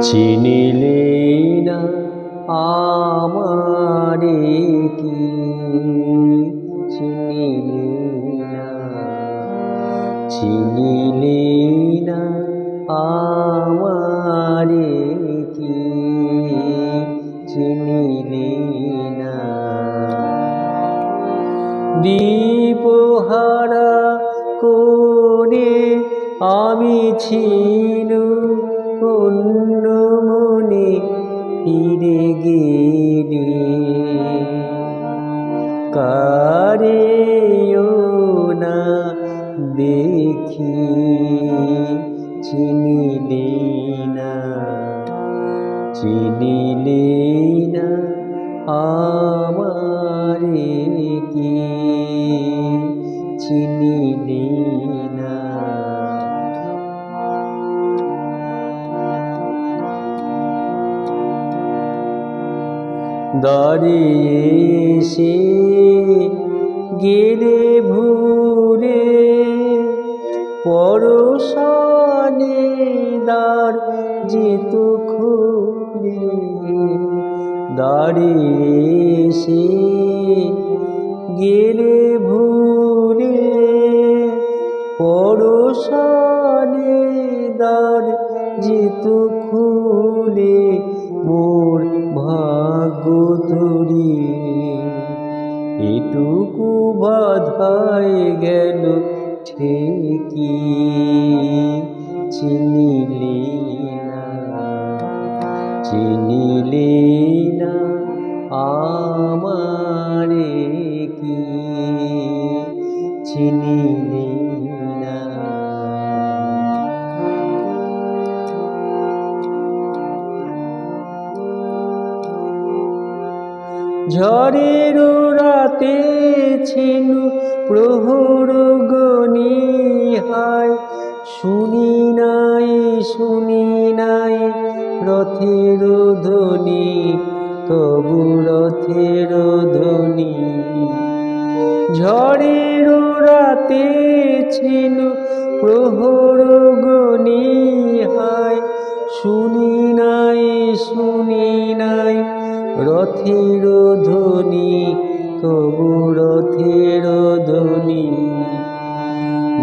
চিনিলে না আমারে কি? চিনিলে না চিনিলে দীপহারা করে আমি ছিল অন্য মনে ফিরে গেলে কারেও না দেখি, চিনিলে না চিনিলে না আমারে দাঁড়িয়ে সে গেলে ভুলে পরশানে দাঁড় যেত খুলে। দাঁড়িয়ে সে গেলে ভুলে পরশানে দাঁড় যেত খুলে। বাধায় গেল ঠিকই চিনিলি না চিনিলি না আমারে কি চিনিলি না। ঝড়ের রাতে ছিল প্রহর গনি হায়। শুনি নাই শুনি নাই রথের ধ্বনি, তবু রথের ধ্বনি। ঝড়ের রাতে ছিল প্রহর গনি হায়। শুনি নাই শুনি নাই রথের ধ্বনি তবু রথের ধ্বনি।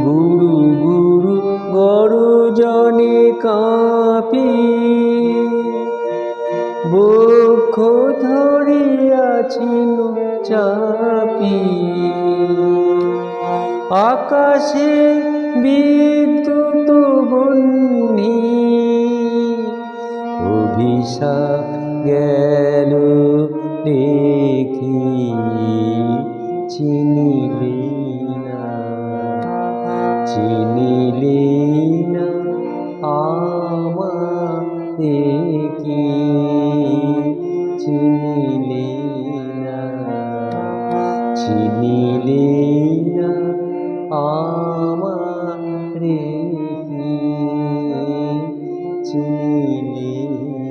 গুরু গুরু গরু জনে কাঁপি। বক্ষ ধরিয়াছিল চাপি। আকাশে বিদ্যুৎ বন্যি। অভিশাপ গেল দেখি। চিনিলি না চিনিলি না আমাকে কি? চিনিলি না চিনিলি না আমারে কি? চিনিলি